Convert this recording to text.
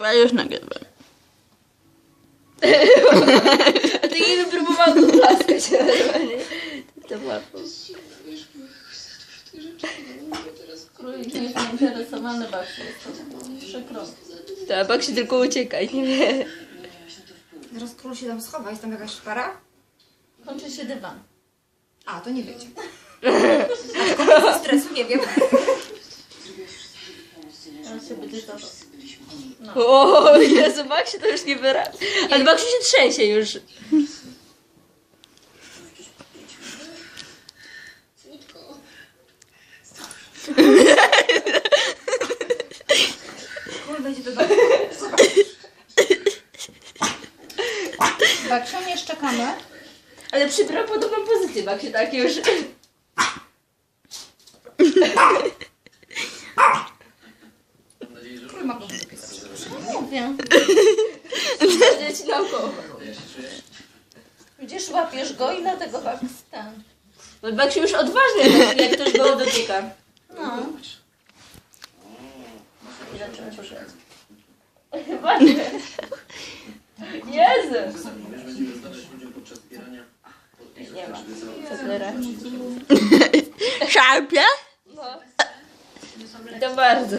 Ja już nagrywam. A ty nie próbował klaskać. To łatwo. Królik nie jest zainteresowany babcią. Przykro. Tak, bak się tylko uciekać, nie? Zaraz król się tam schowa, jest tam jakaś szpara? Kończy się dywan. A, to nie wiecie. Stresu, nie wiem. Się będzie to. O, Jezu, bak się to już nie wyrazi. Ale bak się trzęsie już. Król wejdzie do nie szczekamy. Ale przybrał podobną pozycję, bak się tak już. Król ma głowę do piesa. Mówię. Dzieci naokoło. Widzisz, łapiesz go i dlatego tak stan. Bo bak się już odważnie, jak, jak ktoś go dotyka. No. I zaczyna poszedł. Właśnie. Jezu! Nie ma. Szarpie? No. To bardzo.